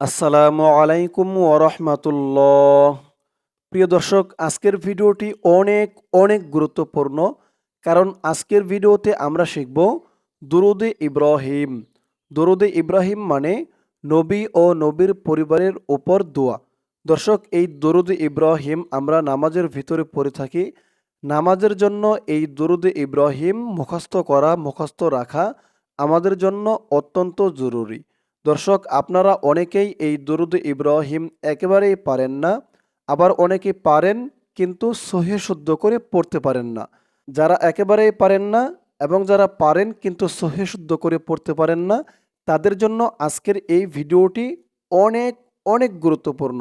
আসসালামু আলাইকুম ওরহমাতুল্লাহ প্রিয় দর্শক, আজকের ভিডিওটি অনেক অনেক গুরুত্বপূর্ণ, কারণ আজকের ভিডিওতে আমরা শিখব দুরুদে ইব্রাহিম। দুরুদে ইব্রাহিম মানে নবী ও নবীর পরিবারের ওপর দোয়া। দর্শক, এই দরুদে ইব্রাহিম আমরা নামাজের ভিতরে পড়ে থাকি। নামাজের জন্য এই দরুদে ইব্রাহিম মুখস্থ করা, মুখস্থ রাখা আমাদের জন্য অত্যন্ত জরুরি। দর্শক, আপনারা অনেকেই এই দরুদ ইব্রাহিম একেবারেই পারেন না। আবার অনেকে পারেন কিন্তু সহি শুদ্ধ করে পড়তে পারেন না। যারা একেবারেই পারেন না এবং যারা পারেন কিন্তু সহি শুদ্ধ করে পড়তে পারেন না, তাদের জন্য আজকের এই ভিডিওটি অনেক অনেক গুরুত্বপূর্ণ।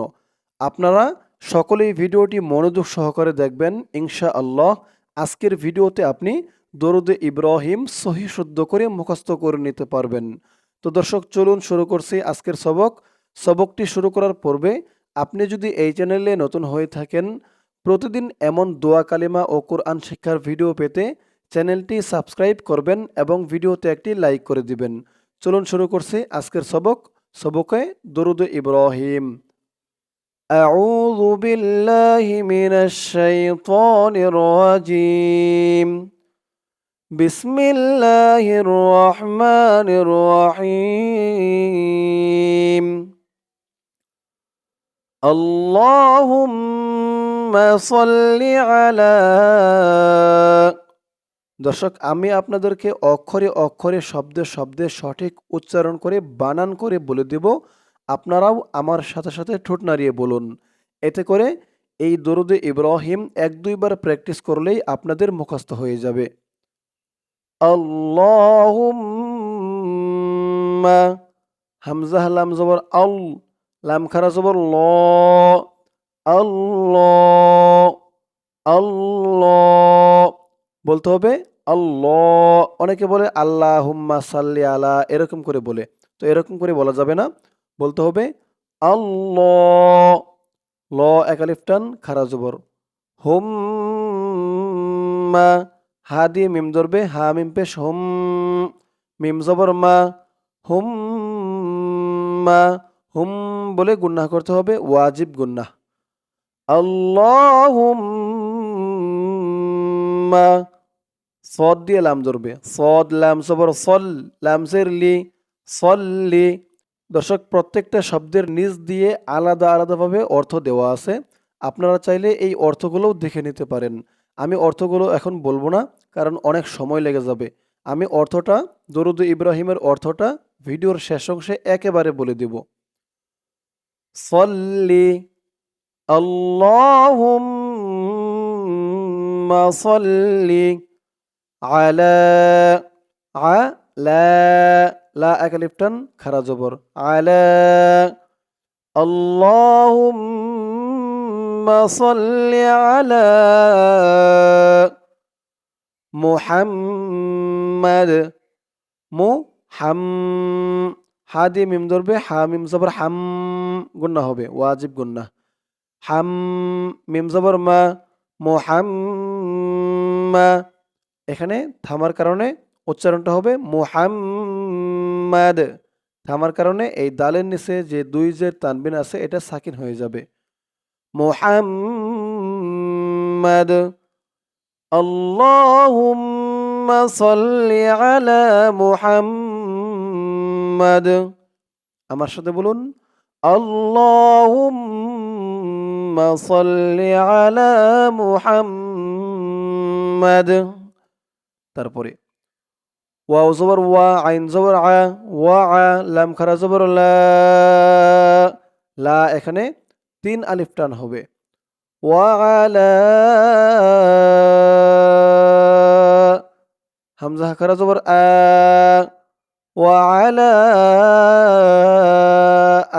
আপনারা সকলেই ভিডিওটি মনোযোগ সহকারে দেখবেন ইনশা আল্লাহ আজকের ভিডিওতে আপনি দরুদ ইব্রাহিম সহি শুদ্ধ করে মুখস্থ করে নিতে পারবেন। তো দর্শক চলুন শুরু করছি আজকের সবক সবকটি শুরু করার পূর্বে আপনি যদি এই চ্যানেলে নতুন হয়ে থাকেন প্রতিদিন এমন দোয়া কালিমা ও কোরআন শিক্ষার ভিডিও পেতে চ্যানেলটি সাবস্ক্রাইব করবেন এবং ভিডিওতে একটি লাইক করে দিবেন চলুন শুরু করছি আজকের সবক সবকে দরুদ ইব্রাহিম أعوذ بالله من الشيطان الرجيم بسم الله الرحمن الرحيم اللهم صل على দর্শক আমি আপনাদেরকে অক্ষরে অক্ষরে শব্দে শব্দে সঠিক উচ্চারণ করে বানান করে বলে দেব আপনারাও আমার সাথে সাথে ঠোঁট নাড়িয়ে বলুন এতে করে এই দরুদে ইব্রাহিম এক দুইবার প্র্যাকটিস করলেই আপনাদের মুখস্থ হয়ে যাবে আল্লাহুম্মা হামজা লাম জবর আল লাম খারা জবর ল আল্লাহ আল্লাহ বলতে হবে আল্লাহ অনেকে বলে আল্লাহ হুম্মা সাল্লি আলা, এরকম করে বলে, তো এরকম করে বলা যাবে না, বলতে হবে আল্লাহ ল একালিফটান খারা, জবর, হুম্মা হা দিয়ে মিম ধরবে, হা মিম পেশ, হুম, মিম জবর মা, হুম মা, হুম বলে গুন্নাহ করতে হবে, ওয়াজিব গুন্নাহ আল্লাহুম্মা, সদ দিয়ে লাম ধরবে, সদ, লাম জবর, সল লামসের লি সল্লি। দর্শক, প্রত্যেকটা শব্দের নিজ দিয়ে আলাদা আলাদাভাবে অর্থ দেওয়া আছে। আপনারা চাইলে এই অর্থগুলোও দেখে নিতে পারেন। আমি অর্থগুলো এখন বলব না, কারণ অনেক সময় লেগে যাবে। আমি অর্থটা, দরুদ ইব্রাহিমের অর্থটা ভিডিওর শেষ অংশে একেবারে বলে দেব। সল্লি আল্লাহুম্মা সল্লি আলা আলা, লা খারা জবর। আলা সল্লি আলা মুহাম্মাদ মু হাম হা দিয়ে মিম ধরবে হা মিম জবর হাম গুন্না হবে ওয়াজিব গুন্না হাম মিম জবর মা মুহাম্মা এখানে থামার কারণে উচ্চারণটা হবে মুহাম্মাদ। থামার কারণে এই দালের নিচে যে দুই যে তানবিন আছে, এটা সাকিন হয়ে যাবে। মুহাম্মাদ اللهم صل على মুহাম্মাদ আমার সাথে বলুন আল্লাহুম্মা সাল্লি আলা মুহাম্মাদ তারপরে ওয়াও জবর ওয়া আইন জবর আ ওয়া আ লাম খারা জবর লা লা এখানে তিন আলিফ টান হবে। ওয়ালা হামজা খারা জবর আ ওয়ালা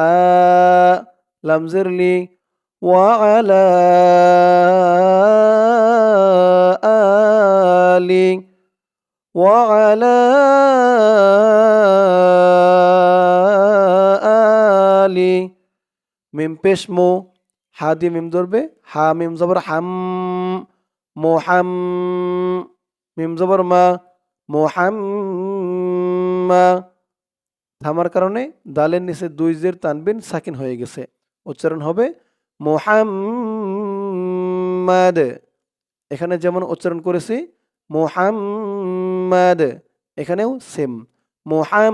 আ লামজের লি ওয়ালা আলি ওয়ালা আলি মিম পেশ মো, হা দিয়ে মিম ধরবে, হা মিম জবর হাম মোহাম মিম জবর মা মোহাম্মা থামার কারণে দালের নিচে দুই জের তানবিন সাকিন হয়ে গেছে। উচ্চারণ হবে মোহাম্মদ এখানে যেমন উচ্চারণ করেছি মোহাম্মদ এখানেও সেম। মোহাম্মদ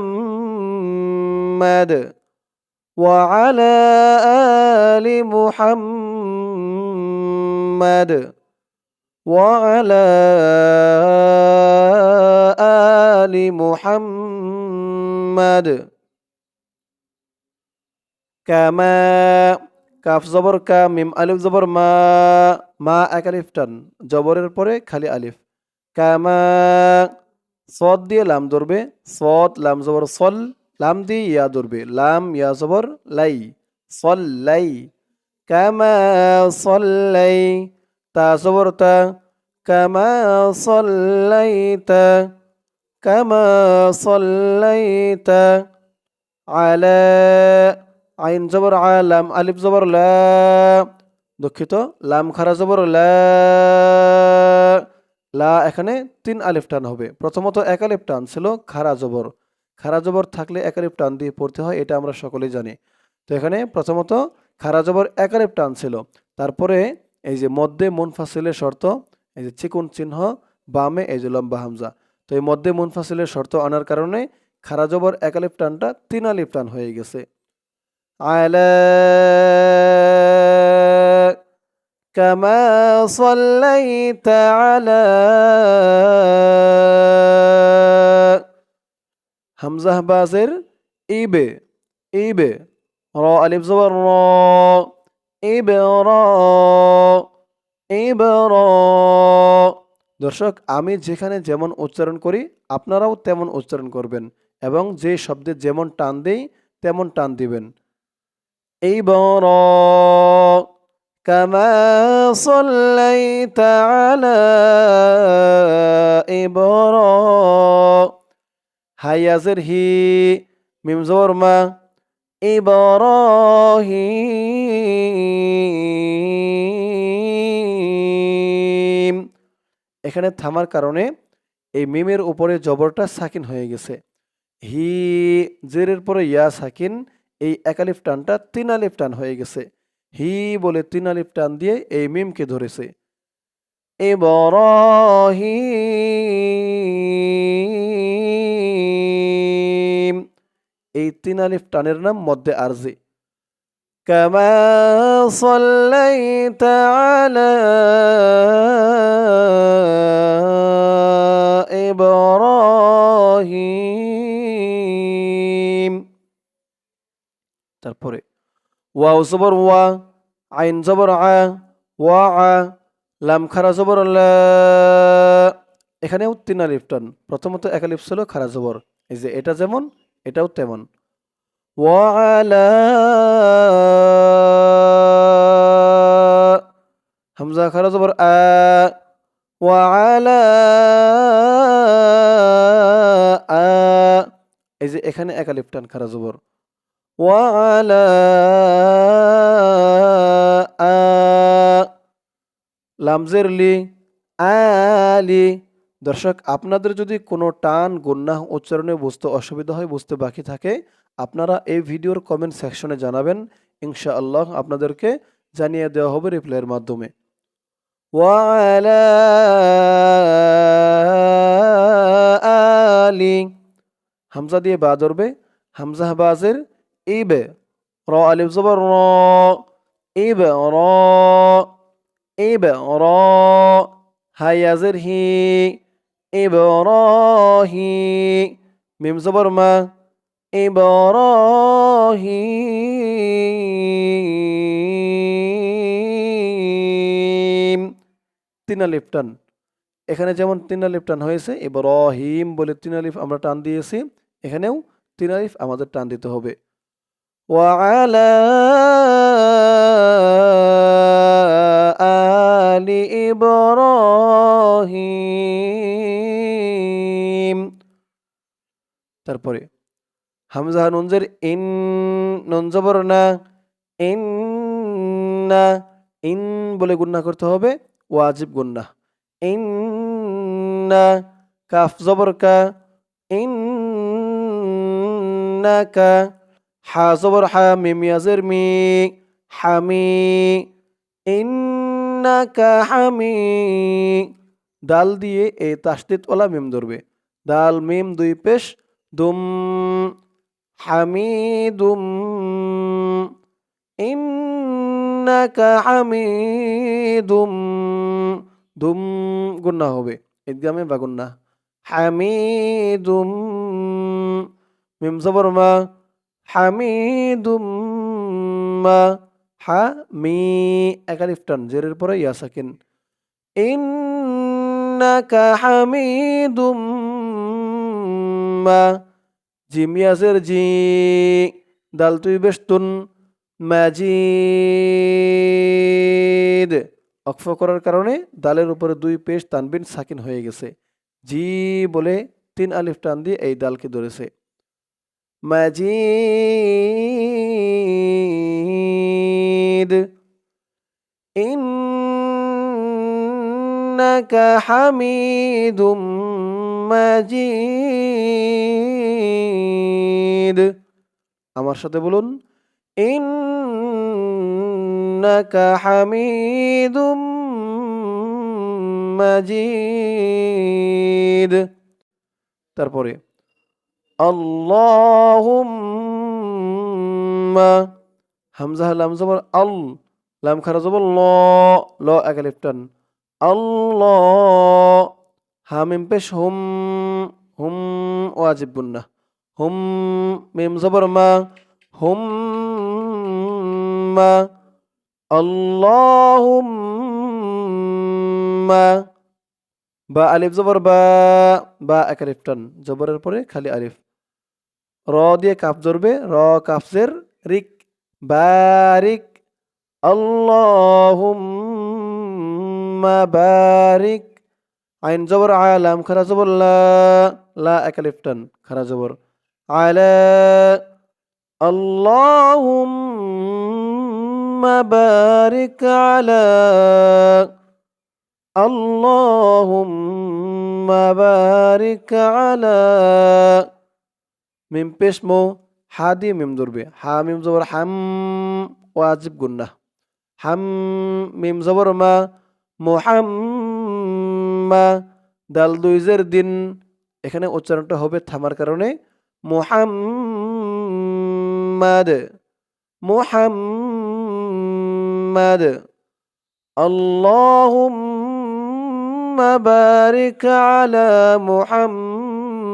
وعلى آل محمد وعلى آل محمد كما কাফ জবর কা মিম আলিফ জবর মা মা এক আলিফ টান জবরের পরে খালি আলিফ কামা সদ দিয়ে লাম ধরবে সদ লাম জবর সল লাম দিয়ে ইয়া ধরবে লাম ইয়া জবর লাই, সল্লাই, কামা সল্লাই, তা জবর তা, কামা সল্লাইতা কামা সল্লাইতা আলা, আইন জবর আলাম, আলিফ জবর লা, দুঃখিত, লাম খারা জবর লা লা এখানে তিন আলিফ টান হবে। প্রথমত এক আলিফ টান ছিল খারা জবর। খারা জবর থাকলে এক আলিফ টান দিয়ে পড়তে হয় এটা আমরা সকলেই জানি তো এখানে প্রথমত খারা জবর এক আলিফ টান ছিল তারপরে এই যে মধ্যে মুনফাসিলের শর্ত এই যে চিকুন চিহ্ন বামে এই যে লম্বা হামজা তো এই মধ্যে মুনফাসিলের শর্ত আনার কারণে খারা জবর এক আলিফ টানটা তিন আলিফ টান হয়ে গেছে على كما صليت على হামজাহ বাজের ইবে ইবে র আলিফ জবর র ইবে র ইবে র দর্শক আমি যেখানে যেমন উচ্চারণ করি আপনারাও তেমন উচ্চারণ করবেন এবং যে শব্দে যেমন টান দেই তেমন টান দিবেন إبراء كما صليت على إبراء হাইয়াজের হি মিম জবর মা ইব্রাহিম এখানে থামার কারণে এই মিমের উপরে জবরটা সাকিন হয়ে গেছে। হি, জেরের পরে ইয়া সাকিন, এই একালিফ টানটা তিন আলিফ টান হয়ে গেছে। হি বলে তিন আলিফ টান দিয়ে এই মিমকে ধরেছে। ইব্রাহিম। এই তিন আলিফ টানের নাম মধ্যে আরজি كما صليت على إبراهيم তারপরে ওয়াও জবর ওয়া আইন জবর আ ওয়া আ লাম খারা জবর লা এখানেও তিন আলিফ টান প্রথমত এক আলিফ ছিল খারা জবর এই যে এটা যেমন এটাও তেমন। হামজা খারা জবর, আ আ, এই যে এখানে একা টান খারা জবর। আ, লামজের লি আলি দর্শক, আপনাদের যদি কোনো টান গুন্নাহ উচ্চারণে বুঝতে অসুবিধা হয়, বুঝতে বাকি থাকে, আপনারা এই ভিডিওর কমেন্ট সেকশনে জানাবেন। ইনশাআল্লাহ আপনাদেরকে জানিয়ে দেওয়া হবে রিপ্লাইয়ের মাধ্যমে। হামজা দিয়ে বা ধরবে। হামজা বাজের ইবে। র আলিফ জবর র। ইবে র। ইবে র। হায়াজের হি। ইবে র হি মিম জবর মা ইবে র হি তিন আলিফ টান এখানে যেমন তিন আলিফ টান হয়েছে এবার রহিম বলে তিন আলিফ আমরা টান দিয়েছি এখানেও তিন আলিফ আমাদের টান দিতে হবে وعلى آل إبراهيم তারপরে, হামজা নুনজের ইন, নুন জবর না, ইন না, ইন বলে গুন্না করতে হবে, ওয়াজিব গুন্না ইন না, কাফ জবর কা, ইন ইন্নাকা হা জবর, হা মিম, ইয়াজের মি হামি ইন্নাকা হামি ডাল দিয়ে এই তাসদিদওয়ালা মিম ধরবে। ডাল, মিম, দুই পেশ দুম হামিদুম, ইন্নাকা হামিদুম। দুম গুন্না হবে, ঈদগামে বা গুন্না। হামিদুম, মিম জবর হামিদুম মা। হা, মি একালিফ টান, জেরের পরে ইয়া সাকিন। ইন্নাকা হামিদুম মা। জিম ইয়াসের জি, দাল তুই বেশতুন মাজিদ। অক্ফ করার কারণে দালের উপরে দুই পেশ তানবিন সাকিন হয়ে গেছে। জি বলে তিন আলিফ টান দিয়ে এই দালকে ধরেছে। মাজিদ। ইন্নাকা হামিদুম মাজিদ। আমার সাথে বলুন, ইন্নাকা হামিদুম মাজিদ। তারপরে, আল্লাহুম্মা। হামজা লাম জবর, আল। লাম খারা জবর, ল। ল একালিফ টান আল্লাহ হামিম পেশ হুম। হুম ওয়াজিব গুন্না হুম মিম জবর মা হুম মা। আল্লাহুম্মা। বা আলিফ জবর বা বা এক আলিফ টান। জবরের পরে খালি আলিফ। র দিয়ে কাপ ধরবে র কাফজের রিক। বারিক। আল্লাহুম্মা বারিক। আইন জবর আলাম খারা জবর লা লা এক আলিফ টান, খারা জবর। আলা আল্লাহুম্মা বারিক আলা, আল্লাহুম্মা বারিক আলা। মিম পেশ মো হা দিয়ে মিম ধরবে। হা মিম জবর, হাম ওয়াজিব গুন্না। হাম মিম জবর মা মোহাম্মা দাল দুইজের দিন এখানে উচ্চারণটা হবে থামার কারণে মোহাম্মদ মোহাম্মদ اللهم بارك على محمد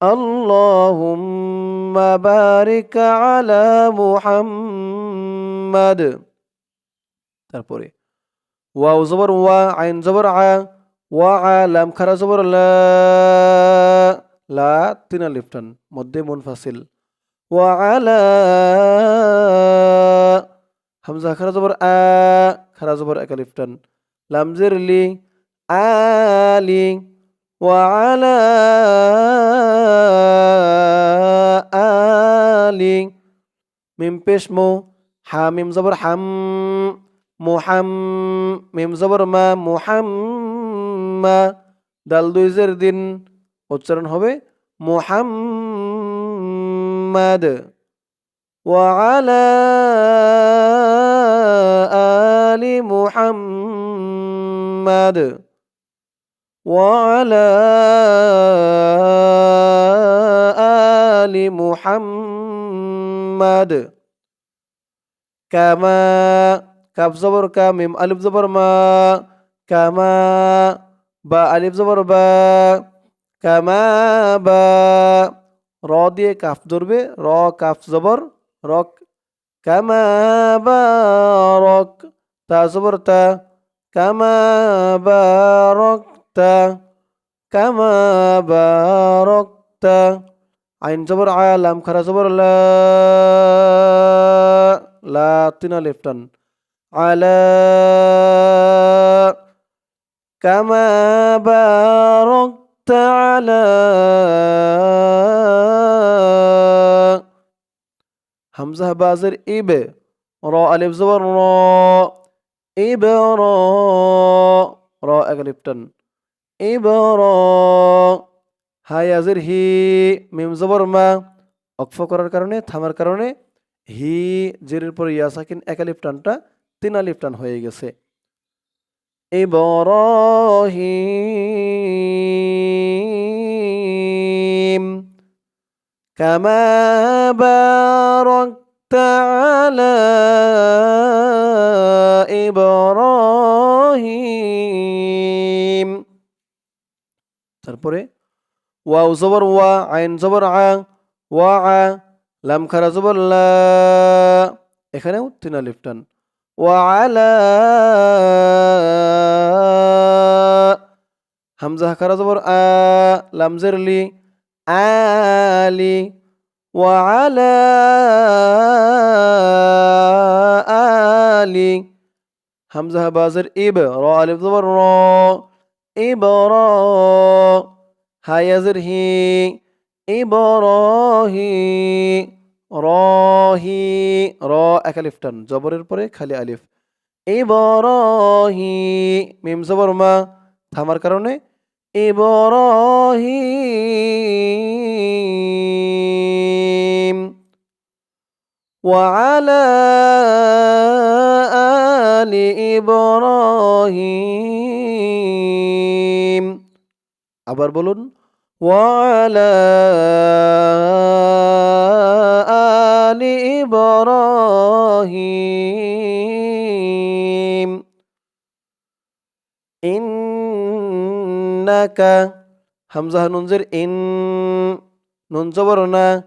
اللهم بارك على محمد তারপরে ওয়াও জবর ওয়া আইন জবর আ ওয়া আ লাম খারা জবর লা লা তিন আলিফ টান মধ্যে মুনফাসিল ওয়া আলা হামজা খারা জবর আ খারা জবর এক আলিফ টান লামজের লি আলি ওয়া আলা আলি মিম পেশ মো হাম মোহাম মিম জবর মা মোহাম্মা দাল দুইজের দিন উচ্চারণ হবে মোহাম্মদ وعلى آل محمد وعلى آل محمد كما কাফ জবর কা মিম আলিফ জবর মা কামা বা আলিফ জবর বা কামা বা র দিয়ে কাফ ধরবে র কাফ জবর রক কামা বা রক তা জবর তা কামা বা রক তা কামা বা রক তা আইন জবর আলাম খারা জবর লা লা তিনা লেফটান على كما باركت على همزة بازر إب را ألف زبر را إب را را أغلبتن إب را হাই আজের হি মিম জবর মা অক্ফ করার কারণে থামার কারণে হি জেরের পর ইয়া সাকিন একালিফ টানটা তিন আলিফ টান হয়ে গেছে। ইবরাহিম, কামা বারাকতা আলা ইব্রাহিম। তারপরে ওয়াও জবর ওয়া, আইন জবর আ, ওয়া আ, লাম খারা জবর লা, এখানেও তিন আলিফ টান। ওয়া আলা হামজা খারা জবর আ লাম জের লি আলি ওয়া আলা আলি হামজা বাজের ইব র আলিফ জবর র ইবর হায়াজের হি ইবরহি রহি র এক আলিফ টান জবরের পরে খালি আলিফ ইবরহি মিম জবর মা থামার কারণে ইবরহিম وعلى آل إبراهيم আবার বলুন وعلى آل إبراهيم إنك همزة ننزر إن ننزبرنا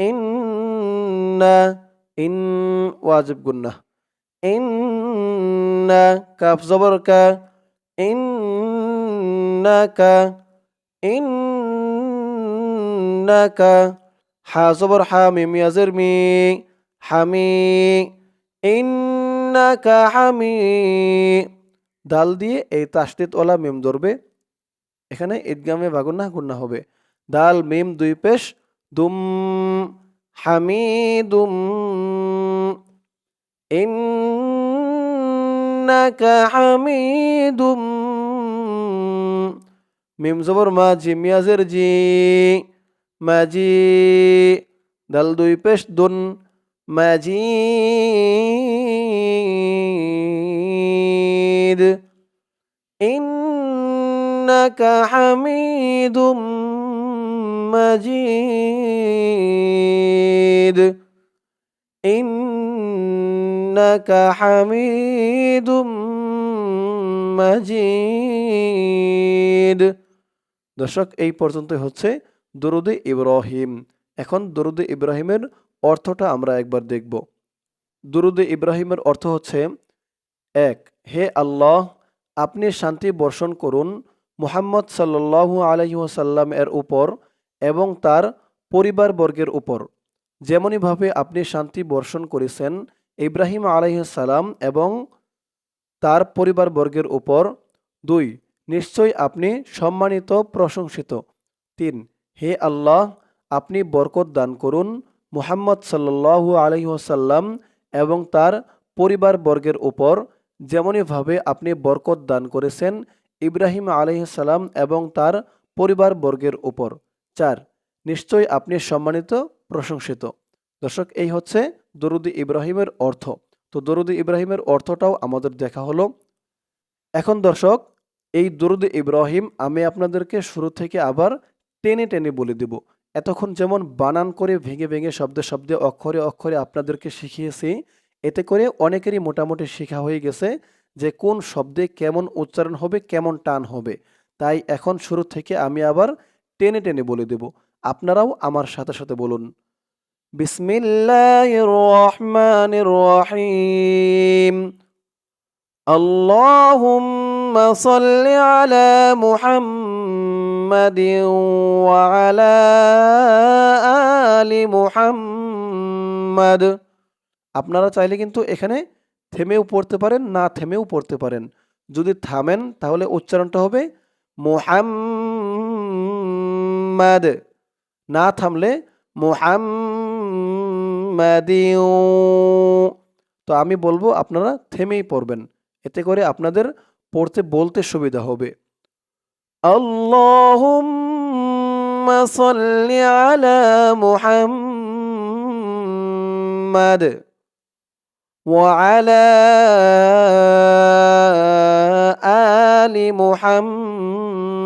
إن إن واجب قلنا إن كاف زبرك إنك إن কা ইন্নাকা ইন্নাকা হা, জবর, হা, মিম ইয়াজের মি হামি ইন্নাকা হামি দাল দিয়ে এই তাসদিদ ওলা মিম ধরবে। এখানে ঈদগামে বাগুন্না গুন্না হবে। দাল, মিম, দুই পেশ। দুম, হামিদুম। ইন্নাকা হামিদুম। মিম, জবর, মা, জি মিয়াজের জি। মাজি, দাল দুই পেশ দুন মাজি। ইন্নাকা হামিদুম মাজিদ। ইন্নাকা হামিদুম মাজিদ। দর্শক, এই পর্যন্তই হচ্ছে দরুদে ইব্রাহিম। এখন দরুদে ইব্রাহিমের অর্থটা আমরা একবার দেখব। দরুদে ইব্রাহিমের অর্থ হচ্ছে, এক, হে আল্লাহ, আপনি শান্তি বর্ষণ করুন মুহাম্মদ সাল্লাল্লাহু আলাইহি ওয়াসাল্লাম এর উপর এবং তার পরিবারবর্গের উপর। যেমনইভাবে আপনি শান্তি বর্ষণ করেছেন ইব্রাহিম আলাইহিস সালাম এবং তার পরিবারবর্গের উপর। দুই, নিশ্চয়ই আপনি সম্মানিত, প্রশংসিত। তিন হে আল্লাহ, আপনি বরকত দান করুন। মুহাম্মদ সাল্লাল্লাহু আলাইহি ওয়াসাল্লাম এবং তার পরিবারবর্গের উপর যেমনইভাবে আপনি বরকত দান করেছেন ইব্রাহিম আলাইহিস সালাম এবং তার পরিবারবর্গের উপর। চার, নিশ্চয়ই আপনি সম্মানিত, প্রশংসিত। দর্শক, এই হচ্ছে দরুদি ইব্রাহিমের অর্থ। তো দরুদি ইব্রাহিমের অর্থটাও আমাদের দেখা হলো। এখন দর্শক, এই দরুদ ইব্রাহিম আমি আপনাদেরকে শুরু থেকে আবার টেনে টেনে বলে দেব এতক্ষণ যেমন বানান করে ভেঙে ভেঙে শব্দে শব্দে অক্ষরে অক্ষরে আপনাদেরকে শিখিয়েছি এতে করে অনেকেরই মোটামুটি শেখা হয়ে গেছে যে কোন শব্দে কেমন উচ্চারণ হবে কেমন টান হবে তাই এখন শুরু থেকে আমি আবার টেনে টেনে বলে দেব আপনারাও আমার সাথে সাথে বলুন বিসমিল্লাহির রহমানির রহিম اللهم صل على محمد وعلى آل محمد আপনারা চাইলে কিন্তু এখানে থেমেও পড়তে পারেন না থেমেও পড়তে পারেন যদি থামেন তাহলে উচ্চারণটা হবে মোহাম্মদ না থামলে মোহাম্মদিউ তো আমি বলবো আপনারা থেমেই পড়বেন এতে করে আপনাদের পড়তে বলতে সুবিধা হবে اللهم صل على محمد وعلى آل محمد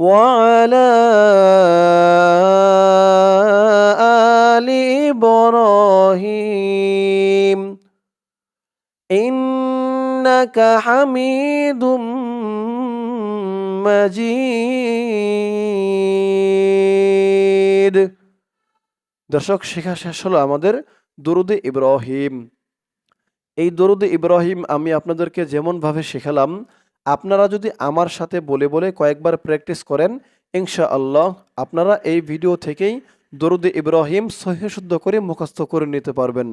وعلى آل إبراهيم إنك حميد مجيد দর্শক শেখা শেষ হলো আমাদের দরুদে ইব্রাহিম এই দরুদে ইব্রাহিম আমি আপনাদেরকে যেমনভাবে শেখালাম আপনারা যদি আমার সাথে বলে বলে কয়েকবার প্র্যাকটিস করেন ইনশা আল্লাহ আপনারা এই ভিডিও থেকেই দরুদে ইব্রাহিম সহিশুদ্ধ করে মুখস্থ করে নিতে পারবেন।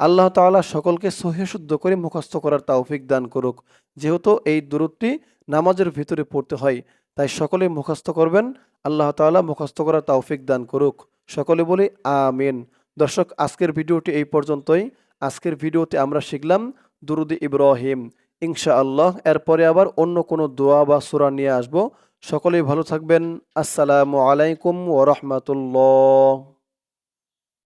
আল্লাহ তাআলা সকলকে সহিশুদ্ধ করে মুখস্থ করার তাওফিক দান করুক। যেহেতু এই দরুদটি নামাজের ভিতরে পড়তে হয়, তাই সকলে মুখস্থ করবেন। আল্লাহ তাআলা মুখস্থ করার তাওফিক দান করুক। সকলে বলি আমিন। দর্শক, আজকের ভিডিওটি এই পর্যন্তই। আজকের ভিডিওতে আমরা শিখলাম দুরুদ ইব্রাহিম। ইনশা আল্লাহ এরপরে আবার অন্য কোনো দোয়া বা সুরা নিয়ে আসব। সকলেই ভালো থাকবেন। আসসালামু আলাইকুম ওরহমতুল্লাহ রাহমাতুল্লাহ।